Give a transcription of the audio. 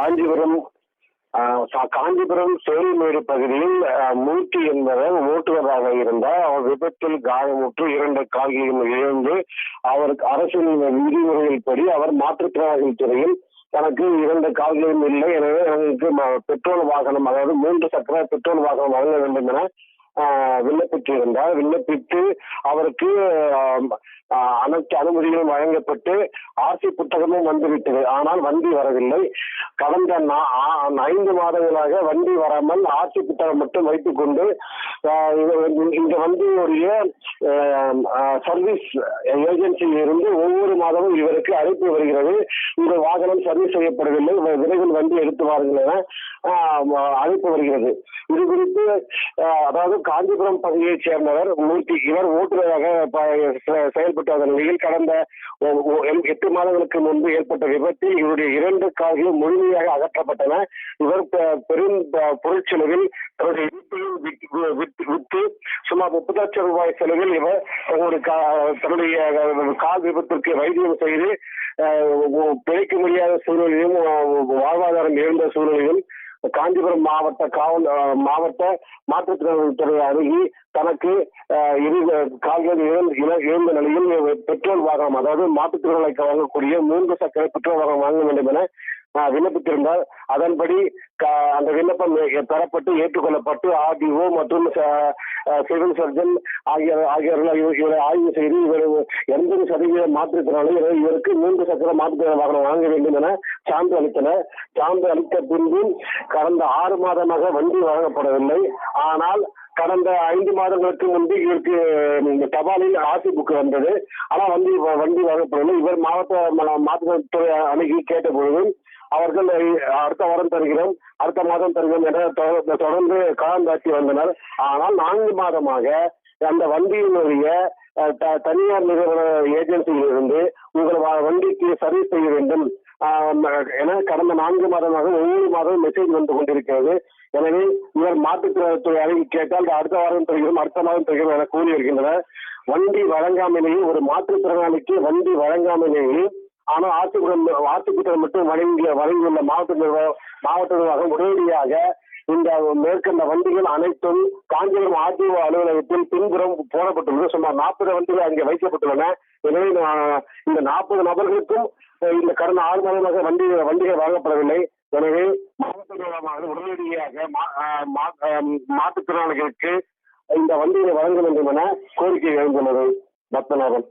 காஞ்சிபுரம் காஞ்சிபுரம் சோழிமேடு பகுதியில் ஆஹ், மூர்த்தி என்பவர் ஓட்டுநராக இருந்தார் அவர் விபத்தில் காயமுற்று இரண்டு கால்களையும் இழந்து அவருக்கு அரசின் விதிமுறைகள் படி அவர் மாற்றுத்திறனாளிகள் துறையில் தனக்கு இரண்டு கால்களும் இல்லை. எனவே எனக்கு பெட்ரோல் வாகனம் அதாவது மூன்று சக்கர பெட்ரோல் வாகனம் வழங்க வேண்டும் என விண்ணப்பித்து விண்ணப்பித்திருந்தார். விண்ணப்பித்து அவருக்கு அனைத்து அனுமதிகளும் வழங்கப்பட்டு ஆர்சி புத்தகமும் வந்துவிட்டது. ஆனால் வண்டி வரவில்லை. கடந்த நா- ஐந்து மாதங்களாக வண்டி வராமல் ஆட்சி புத்தகம் மட்டும் வைத்துக் கொண்டு இந்த- இந்த வண்டியுடைய சர்வீஸ் ஏஜென்சியில் இருந்து ஒவ்வொரு மாதமும் இவருக்கு அழைப்பு வருகிறது. இந்த வாகனம் சர்வீஸ் செய்யப்படவில்லை. விரைவில் வண்டி எடுத்து வாருங்கள் என அழைப்பு வருகிறது. இது குறித்து அதாவது காஞ்சிபுரம் பகுதியைச் சேர்ந்தவர் மூர்த்தி இவர் ஓட்டுநராக ப- செ- செயல்பட்டு வந்த நிலையில் கடந்த எட்டு மாதங்களுக்கு முன்பு ஏற்பட்ட விபத்தில் இவருடைய இரண்டு கார்களும் முழுமையாக அகற்றப்பட்டன. இவர் பெரும் பொருட்செலவில் தனது வீட்டையும் விற்று- சுமார் முப்பது லட்சம் ரூபாய் செலவில் இவர் தன்னுடைய கால் விபத்திற்கு வைத்தியம் செய்து பிழைக்க முடியாத சூழ்நிலையும் வாழ்வாதாரம் இழந்த சூழ்நிலையும் காஞ்சிபுரம் மாவட்ட காவல் மாவட்ட மாற்றுத்திறனாளி அருகி தனக்கு இரு கால்கள் இழந்த நிலையில் பெட்ரோல் வாகனம் அதாவது மாற்றுத்திறனாளிக்கு வாங்கக்கூடிய மூன்று சக்கர பெட்ரோல் வாகனம் வாங்க வேண்டும் என விண்ணப்பித்திருந்தால் அதன்படி க- அந்த விண்ணப்பம் பெறப்பட்டு ஏற்றுக்கொள்ளப்பட்டு ஆர்டிஓ மற்றும் சிவில் சர்ஜன் ஆகிய ஆகியோர்கள் இவரை ஆய்வு செய்து இவர் எண்பது சதவீத மாற்றுத்திறனாளி இவருக்கு மூன்று சக்கர மாற்று வாகனம் வாங்க வேண்டும் என சான்று அளித்தனர். சான்று அளித்த பின்பு கடந்த ஆறு மாதமாக வண்டி வழங்கப்படவில்லை. ஆனால் கடந்த ஐந்து மாதங்களுக்கு முன்பு இவருக்கு இந்த தபாலில் ஆசி புக்கு வந்தது. ஆனால் வந்து வண்டி வழங்கப்படவில்லை. இவர் மாவட்ட மாற்று மாற்றுத்துறை அணுகி கேட்ட பொழுது அவர்கள் அடுத்த வாரம் தருகிறோம் அடுத்த மாதம் தருகிறோம் என தொ- தொடர்ந்து காலந்தாட்சி வந்தனர். ஆனால் நான்கு மாதமாக அந்த வண்டியினுடைய த- தனியார் நிறுவன ஏஜென்சியில் இருந்து உங்கள் வண்டிக்கு சர்வீஸ் செய்ய வேண்டும். என கடந்த நான்கு மாதமாக ஒவ்வொரு மாதமும் மெசேஜ் வந்து கொண்டிருக்கிறது. எனவே இவர் மாற்றுத்திறத்துறை அணுகி கேட்டால் அடுத்த வாரம் தருகிறோம் அடுத்த மாதம் தருகிறோம் என கூறியிருக்கின்றனர். வண்டி வழங்காமலேயே ஒரு மாற்றுத்திறனாளிக்கு வண்டி வழங்காமலேயே ஆனால் ஆட்சிபுரம் ஆத்துக்குட்டம் மட்டும் வழங்கிய வழங்கியுள்ள மாவட்ட நிர்வாகம் மாவட்ட நிர்வாகம் உடனடியாக இந்த மேற்கண்ட வண்டிகள் அனைத்தும் காஞ்சிபுரம் ஆர்டிஓ அலுவலகத்தில் பின்புறம் போடப்பட்டுள்ளது. சுமார் நாற்பது வண்டிகள் அங்கே வைக்கப்பட்டுள்ளன. எனவே நான் இந்த நாற்பது நபர்களுக்கும் இந்த கடந்த ஆறு மாதமாக வண்டி வண்டிகள் வழங்கப்படவில்லை. எனவே மாவட்ட நிர்வாகமானது உடனடியாக மா- மா- மாற்றுத்திறனாளிகளுக்கு இந்த வண்டிகளை வழங்க வேண்டும் என கோரிக்கை எழுந்துள்ளது. பத்மநாபன்.